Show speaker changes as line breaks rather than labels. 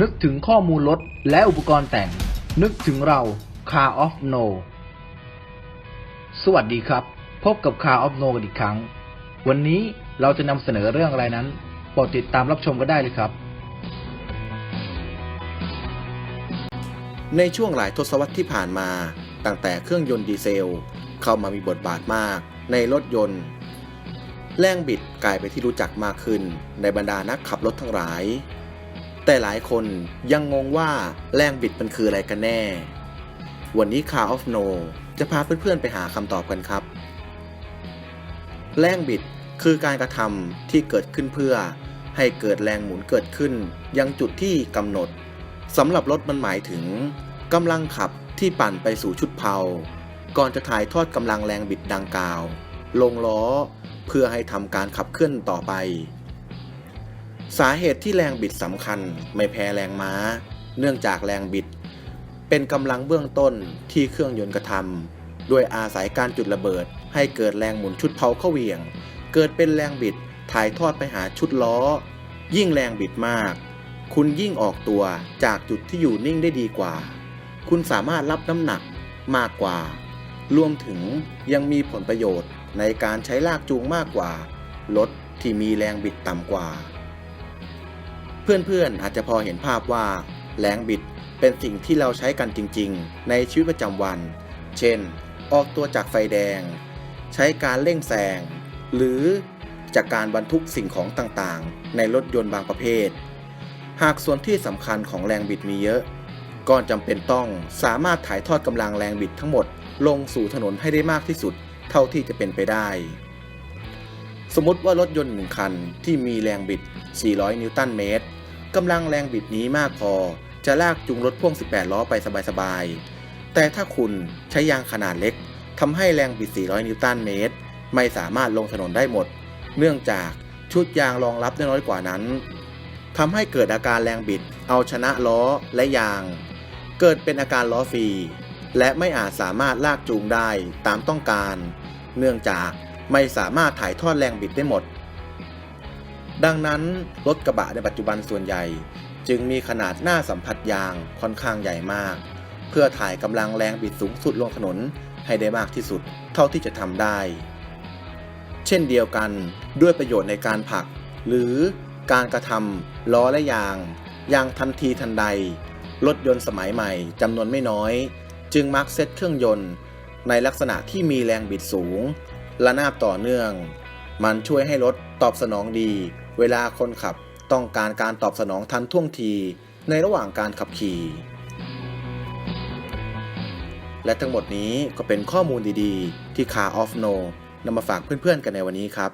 นึกถึงข้อมูลรถและอุปกรณ์แต่ง นึกถึงเรา Car of No สวัสดีครับ พบกับ Car of No กันอีกครั้ง วันนี้เราจะนำเสนอเรื่องอะไรนั้นโปรดติดตามรับชมกันได้เลยครับ
ในช่วงหลายทศวรรษที่ผ่านมา ตั้งแต่เครื่องยนต์ดีเซล เข้ามามีบทบาทมากในรถยนต์ แรงบิดกลายเป็นที่รู้จักมากขึ้นในบรรดานักขับรถทั้งหลาย แต่หลายคนยังงงว่าแรงบิดมันคืออะไรกันแน่ วันนี้ Car of No จะพาเพื่อนๆไปหาคำตอบกันครับ แรงบิดคือการกระทำที่เกิดขึ้นเพื่อให้เกิดแรงหมุนเกิดขึ้น ยังจุดที่กำหนดสำหรับรถมันหมายถึงกำลังขับที่ปั่นไปสู่ชุดเพาก่อนจะถ่ายทอดกำลังแรงบิดดังกล่าว ลงล้อเพื่อให้ทำการขับเคลื่อนต่อไป สาเหตุที่แรงบิดสำคัญไม่แพ้แรงม้า เนื่องจากแรงบิด เป็นกำลังเบื้องต้นที่เครื่องยนต์กระทำด้วยอาศัยการจุดระเบิด ให้เกิดแรงหมุนชุดเพาเข้าเหวี่ยง เกิดเป็นแรงบิดถ่ายทอดไปหาชุดล้อ ยิ่งแรงบิดมาก คุณยิ่งออกตัวจากจุดที่อยู่นิ่งได้ดีกว่า คุณสามารถรับน้ำหนักมากกว่า รวมถึงยังมีผลประโยชน์ในการใช้ลากจูงมากกว่า รถที่มีแรงบิดต่ำกว่า เพื่อนๆอาจจะพอเห็นภาพว่าแรงบิดเป็นสิ่งที่เราใช้กันจริงๆ ในชีวิตประจำวัน เช่น ออกตัวจากไฟแดง ใช้การเร่งแซง หรือจากการบรรทุกสิ่งของต่างๆ ในรถยนต์บางประเภท หากส่วนที่สำคัญของแรงบิดมีเยอะ ก็จำเป็นต้องสามารถถ่ายทอดกำลังแรงบิดทั้งหมด ลงสู่ถนนให้ได้มากที่สุด เท่าที่จะเป็นไปได้ สมมติว่ารถยนต์หนึ่งคันที่มีแรงบิด 400 นิวตันเมตรกำลังแรงบิดนี้มากพอ จะลากจูงรถพ่วง 18 ล้อไปสบายๆ แต่ถ้าคุณใช้ยางขนาดเล็กทำให้แรงบิด 400 นิวตันเมตร ไม่สามารถลงถนนได้หมด เนื่องจากชุดยางรองรับได้น้อยกว่านั้นทำให้เกิดอาการแรงบิด เอาชนะล้อและยาง เกิดเป็นอาการล้อฟรีและไม่อาจสามารถลากจูงได้ตามต้องการ เนื่องจาก ไม่สามารถถ่ายทอดแรงบิดได้หมด ดังนั้นรถกระบะในปัจจุบันส่วนใหญ่ จึงมีขนาดหน้าสัมผัสยางค่อนข้างใหญ่มาก เพื่อถ่ายกำลังแรงบิดสูงสุดลงถนนให้ได้มากที่สุดเท่าที่จะทำได้ เช่นเดียวกันด้วยประโยชน์ในการผลัก หรือการกระทำล้อและยางอย่างทันทีทันใด รถยนต์สมัยใหม่จำนวนไม่น้อย จึงมักเซตเครื่องยนต์ ในลักษณะที่มีแรงบิดสูง และนาบต่อเนื่อง มันช่วยให้รถตอบสนองดี เวลาคนขับต้องการการตอบสนองทันท่วงทีในระหว่างการขับขี่ และทั้งหมดนี้ก็เป็นข้อมูลดีๆ ที่ Car of No นำมาฝากเพื่อนๆกันในวันนี้ครับ